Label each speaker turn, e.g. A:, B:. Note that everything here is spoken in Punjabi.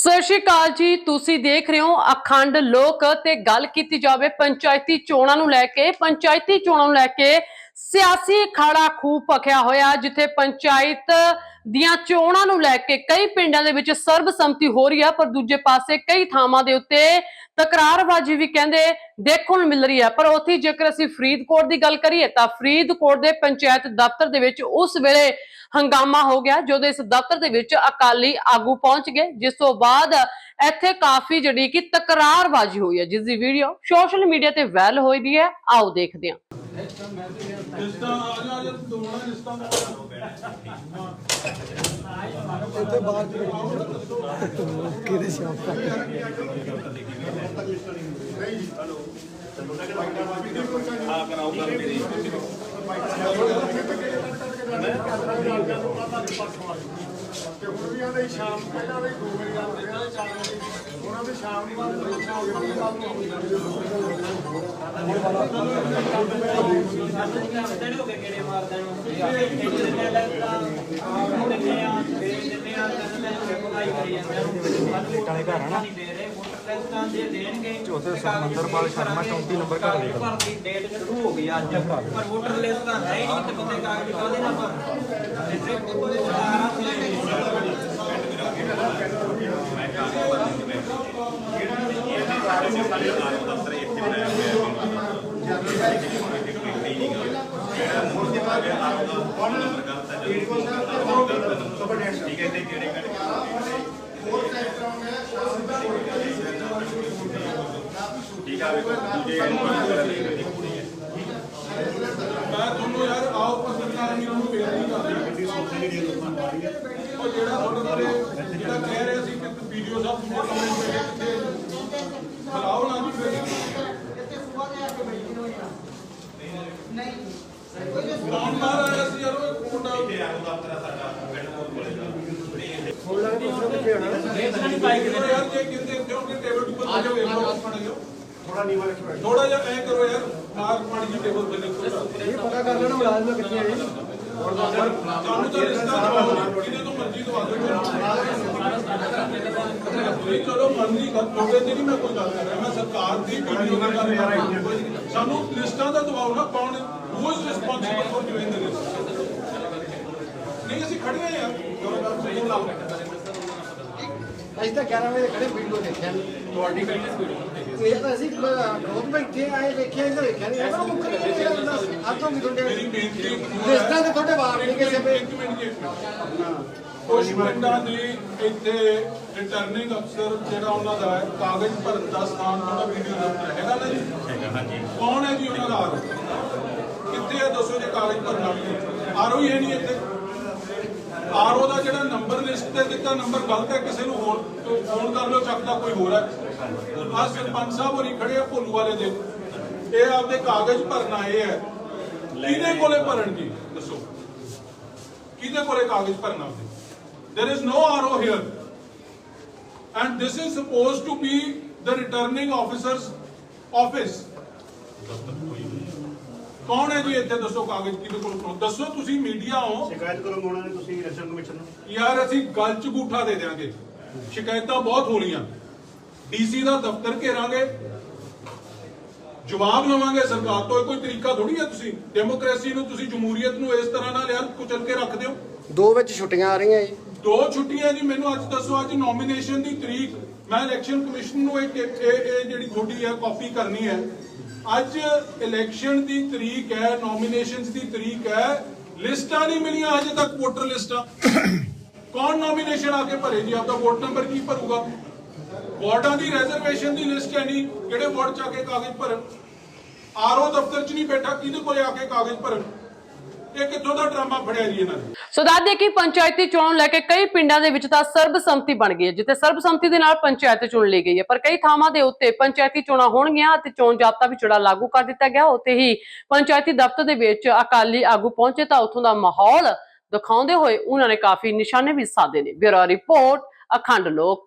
A: ਸਤਿ ਸ਼੍ਰੀ ਅਕਾਲ ਜੀ, ਤੁਸੀਂ ਦੇਖ ਰਹੇ ਹੋ ਅਖੰਡ ਲੋਕ ਤੇ ਗੱਲ ਕੀਤੀ ਜਾਵੇ ਪੰਚਾਇਤੀ ਚੋਣਾਂ ਨੂੰ ਲੈ ਕੇ। ਪੰਚਾਇਤੀ ਚੋਣਾਂ ਨੂੰ ਲੈ ਕੇ ਸਿਆਸੀ ਅਖਾੜਾ ਖੂਬ ਭਖਿਆ ਹੋਇਆ, ਜਿੱਥੇ ਪੰਚਾਇਤ ਦੀਆਂ ਚੋਣਾਂ ਨੂੰ ਲੈ ਕੇ ਕਈ ਪਿੰਡਾਂ ਦੇ ਵਿੱਚ ਸਰਬਸੰਮਤੀ ਹੋ ਰਹੀ ਹੈ ਪਰ ਦੂਜੇ ਪਾਸੇ ਕਈ ਥਾਵਾਂ ਦੇ ਉੱਤੇ ਤਕਰਾਰਬਾਜ਼ੀ ਵੀ ਕਹਿੰਦੇ ਦੇਖਣ ਨੂੰ ਮਿਲ ਰਹੀ ਹੈ ਪਰ ਉੱਥੇ ਜੇਕਰ ਅਸੀਂ ਫਰੀਦਕੋਟ ਦੀ ਗੱਲ ਕਰੀਏ, ਤਾਂ ਫਰੀਦਕੋਟ ਦੇ ਪੰਚਾਇਤ ਦਫ਼ਤਰ ਦੇ ਵਿੱਚ ਉਸ ਵੇਲੇ ਹੰਗਾਮਾ ਹੋ ਗਿਆ, ਜਦੋਂ ਇਸ ਦਫ਼ਤਰ ਦੇ ਵਿੱਚ ਅਕਾਲੀ ਆਗੂ ਪਹੁੰਚ ਗਏ। ਜਿਸ ਤੋਂ ਬਾਅਦ ਇੱਥੇ ਕਾਫੀ ਜਿਹੜੀ ਕਿ ਤਕਰਾਰਬਾਜ਼ੀ ਹੋਈ ਹੈ ਜਿਸ ਦੀ ਵੀਡੀਓ ਸੋਸ਼ਲ ਮੀਡੀਆ ਤੇ ਵਾਇਰਲ ਹੋਈ ਦੀ ਹੈ। ਆਓ ਦੇਖਦੇ ਹਾਂ।
B: ਲਿਸਟਾਂ ਆ ਜਾ ਜਾ ਦੋਣਾ ਲਿਸਟਾਂ ਦਾ
C: ਕਿਹਦੇ ਸ਼ਾਪ
D: ਤੇ ਹੁਣ ਵੀ ਆਂਦੇ ਸ਼ਾਮ ਪਹਿਲਾਂ ਵੀ ਦੋ ਵਜੇ ਗੱਲ ਗਿਆ ਚਾਰ ਵਜੇ ਉਹਨਾਂ ਦੇ ਸ਼ਾਮ ਦੀ ਬਾਅਦ ਪਰੀਖਿਆ ਹੋ ਗਈ ਕੱਲ ਨੂੰ ਹੋ ਗਈ
E: ਚੌਥੇ ਸਮੰਦਰਪਾਲ ਸ਼ਰਮਾ 34 ਨੰਬਰ ਘਰ ਦੇ
F: ਭਰ ਦੀ ਡੇਟ ਸ਼ੁਰੂ ਹੋ ਗਈ ਅੱਜ ਪਰ ਵੋਟਰ ਲਿਸਟ ਤਾਂ ਹੈ ਹੀ ਨਹੀਂ ਤੇ ਬੰਦੇ ਕਾਗਜ਼ ਕਾਹਦੇ ਨਾਲ ਭਰਨ
B: ਮੈਂ ਤੁਹਾਨੂੰ ਯਾਰ ਆਓ ਪੱਤਰਕਾਰ ਵੀਰਾਂ ਨੂੰ ਬੇਨਤੀ ਕਰਦੀ ਉਹ ਜਿਹੜਾ ਤੁਹਾਡੇ ਬਾਰੇ ਜਿਹੜਾ ਕਹਿ ਰਿਹਾ ਸੀ ਕਿ ਵੀਡੀਓ ਸਭ ਤੁਹਾਡੇ ਕਮੈਂਟ ਦੇ ਕਿੱਥੇ ਬੁਲਾਓ ਨਾ ਜੀ ਫਿਰ ਕੌਣ ਮਾਰ ਆਇਆ ਸੀ ਯਾਰ ਉਹ ਮੁੰਡਾ ਯਾਰ ਜੇ ਕਿਤੇ ਕਿਉਂਕਿ ਟੇਬਲ ਉੱਪਰ ਆ ਜਾਓ ਥੋੜਾ ਨੀਵਾ ਰੱਖੋ ਥੋੜਾ ਜਿਹਾ ਐ ਕਰੋ ਯਾਰ ਮਾਰ ਮਾੜੀ ਜੀ ਟੇਬਲ ਤੇ
C: ਇਹ ਪਤਾ ਕਰ ਲੈਣਾ ਮੁਲਾਜ਼ਮ ਕਿੱਥੇ ਆਏ
B: ਸਾਨੂੰ ਤਾਂ ਰਿਸ਼ਤਾ ਦਵਾਓ ਕਿਹਦੇ ਤੋਂ ਮਰਜ਼ੀ ਦਵਾ ਦਿਓ ਚਲੋ ਮਰਜ਼ੀ ਕਰ ਤੁਹਾਡੇ ਤੇ ਨਹੀਂ ਮੈਂ ਕੋਈ ਗੱਲ ਕਰ ਰਿਹਾ ਮੈਂ ਸਰਕਾਰ ਦੀ ਵੀਡੀਓ ਦੀ ਗੱਲ ਕਰ ਰਿਹਾ ਸਾਨੂੰ ਲਿਸਟਾਂ ਦਾ ਦਵਾਓ ਨਾ ਕੌਣ is responsible for doing the list ਨਹੀਂ ਅਸੀਂ ਖੜੇ ਲਾਓ
C: ਅਸੀਂ ਤਾਂ 11 ਵਜੇ ਖੜੇ ਵੀਡੀਓ ਦੇਖਿਆ ਤੁਹਾਡੀ ਇਹ ਤਾਂ ਅਸੀਂ ਖੁਦ ਬੈਠੇ ਆਏ ਦੇਖਿਆ ਇਹਦਾ ਦੇਖਿਆ ਨਹੀਂ ਤਾਂ ਮੁੱਖ ਨਹੀਂ ਆ ਤੋਂ ਵੀ ਤੁਹਾਡੇ
B: ਮੇਰੀ ਬੇਨਤੀ
C: ਲਿਸਟਾਂ ਤੇ ਤੁਹਾਡੇ ਵਾਰ ਨਹੀਂ ਕਿਸੇ ਵੇ
B: ਇੱਕ ਮਿੰਟ ਜੀ ਇੱਕ ਮਿੰਟ ਕੁਝ ਪਿੰਡਾਂ ਦੀ ਇੱਥੇ ਰਿਟਰਨਿੰਗ ਅਫਸਰ ਜਿਹੜਾ ਉਹਨਾਂ ਦਾ ਹੈ ਕਾਗਜ਼ ਭਰਨ ਦਾ ਸਥਾਨ ਥੋੜਾ ਵੀਡੀਓ ਦੇ ਉੱਤੇ ਹੈਗਾ ਨਾ ਜੀ ਹੈਗਾ ਹਾਂਜੀ ਕੌਣ ਹੈ ਜੀ ਉਹਨਾਂ ਦਾ ਕਾਗਜ਼ ਭਰਨਾ ਆਰੋ ਹੀ ਹੈ ਨਹੀਂ ਇੱਥੇ। ਆਰਓ ਦਾ ਜਿਹੜਾ ਨੰਬਰ ਲਿਸਟ ਤੇ ਦਿੱਤਾ ਨੰਬਰ ਗਲਤ ਹੈ ਕਿਸੇ ਨੂੰ ਹੋਰ ਫੋਨ ਕਰ ਲਓ ਚੱਕਦਾ ਕੋਈ ਹੋਰ ਹੈ। ਆ ਸਰਪੰਚ ਸਾਹਿਬ ਹੋਰੀ ਖੜੇ ਆ ਭੋਲੂ ਵਾਲੇ ਦੇ। ਇਹ ਆਪਦੇ ਕਾਗਜ਼ ਭਰਨ ਆਏ ਹੈ ਕਿਹਦੇ ਕੋਲੇ ਭਰਨ ਜੀ ਦੱਸੋ। ਕਿਹਦੇ ਕੋਲੇ ਕਾਗਜ਼ ਭਰਨਾ ਆਪਦੇ there is no RO here. And this is supposed to be the returning officer's office ਕੌਣ ਹੈ ਜੀ ਇੱਥੇ? ਦੱਸੋ ਕਾਗਜ਼ ਕਿਹਦੇ ਕੋਲ ਦੱਸੋ ਤੁਸੀਂ ਮੀਡੀਆ ਹੋ।
D: ਸ਼ਿਕਾਇਤ ਕਰੋ ਮੋਣਾ ਨੇ ਤੁਸੀਂ ਇਲੈਕਸ਼ਨ ਕਮਿਸ਼ਨ ਨੂੰ।
B: ਯਾਰ ਅਸੀਂ ਗੱਲ ਚ ਗੂਠਾ ਦੇ ਦੇਾਂਗੇ ਸ਼ਿਕਾਇਤਾਂ ਬਹੁਤ ਹੋਣੀਆਂ। ਡੀਸੀ ਦਾ ਦਫ਼ਤਰ ਘੇਰਾਂਗੇ। ਜਵਾਬ ਲਵਾਂਗੇ ਸਰਕਾਰ ਤੋਂ। ਇਹ ਕੋਈ ਤਰੀਕਾ ਥੋੜੀ ਹੈ ਤੁਸੀਂ? ਡੈਮੋਕ੍ਰੇਸੀ ਨੂੰ ਤੁਸੀਂ ਜਮਹੂਰੀਅਤ ਨੂੰ ਇਸ ਤਰ੍ਹਾਂ ਨਾਲ ਯਾਰ ਕੁਚਲ ਕੇ ਰੱਖ ਦਿਓ।
C: ਦੋ ਵਿੱਚ ਛੁੱਟੀਆਂ ਆ ਰਹੀਆਂ ਜੀ।
B: ਦੋ ਛੁੱਟੀਆਂ ਜੀ, ਮੈਨੂੰ ਅੱਜ ਦੱਸੋ, ਅੱਜ ਨੋਮੀਨੇਸ਼ਨ ਦੀ ਤਰੀਕ। ਮੈਂ ਇਲੈਕਸ਼ਨ ਕਮਿਸ਼ਨ ਨੂੰ ਇਹ ਇਹ ਜਿਹੜੀ ਤੁਹਾਡੀ ਹੈ ਕਾਪੀ ਕਰਨੀ ਹੈ। ਅੱਜ ਇਲੈਕਸ਼ਨ ਦੀ ਤਰੀਕ ਹੈ ਨੋਮੀਨੇਸ਼ਨਸ ਦੀ ਤਰੀਕ ਹੈ। ਲਿਸਟਾਂ ਨਹੀਂ ਮਿਲੀਆਂ ਅਜੇ ਤੱਕ ਵੋਟਰ ਲਿਸਟਾਂ। ਕੌਣ ਨੋਮੀਨੇਸ਼ਨ ਆ ਕੇ ਭਰੇ ਜੀ? ਆਪਦਾ ਵੋਟ ਨੰਬਰ ਕੀ ਭਰੂਗਾ? ਵਾਰਡਾਂ ਦੀ ਰਿਜ਼ਰਵੇਸ਼ਨ ਦੀ ਲਿਸਟ ਹੈ ਨਹੀਂ। ਕਿਹੜੇ ਵਾਰਡ ਚ ਆ ਕੇ ਕਾਗਜ਼ ਭਰਨ? ਆਰਓ ਦਫ਼ਤਰ ਚ ਨਹੀਂ ਬੈਠਾ, ਕਿਹਦੇ ਕੋਲੇ ਆ ਕੇ ਕਾਗਜ਼ ਭਰਨ? ਇਹ ਕਿੱਥੋਂ ਦਾ ਡਰਾਮਾ ਫੜਿਆ ਜੀ ਇਹਨਾਂ ਨੇ?
A: ਸੋ ਦੱਸ ਦਈਏ ਕਿ ਪੰਚਾਇਤੀ ਚੋਣ ਲੈ ਕੇ ਕਈ ਪਿੰਡਾਂ ਦੇ ਵਿੱਚ ਤਾਂ ਸਰਬਸੰਮਤੀ ਬਣ ਗਈ ਹੈ, ਜਿੱਥੇ ਸਰਬਸੰਮਤੀ ਦੇ ਨਾਲ ਪੰਚਾਇਤ ਚੁਣ ਲਈ ਗਈ ਹੈ। ਪਰ ਕਈ ਥਾਵਾਂ ਦੇ ਉੱਤੇ ਪੰਚਾਇਤੀ ਚੋਣਾਂ ਹੋਣਗੀਆਂ ਅਤੇ ਚੋਣ ਜਾਬਤਾ ਵੀ ਜਿਹੜਾ ਲਾਗੂ ਕਰ ਦਿੱਤਾ ਗਿਆ। ਉੱਥੇ ਹੀ ਪੰਚਾਇਤੀ ਦਫ਼ਤਰ ਦੇ ਵਿੱਚ ਅਕਾਲੀ ਆਗੂ ਪਹੁੰਚੇ ਤਾਂ ਉੱਥੋਂ ਦਾ ਮਾਹੌਲ ਦਿਖਾਉਂਦੇ ਹੋਏ ਉਹਨਾਂ ਨੇ ਕਾਫੀ ਨਿਸ਼ਾਨੇ ਵੀ ਸਾਧੇ ਨੇ। ਬਿਊਰੋ ਰਿਪੋਰਟ, ਅਖੰਡ ਲੋਕ।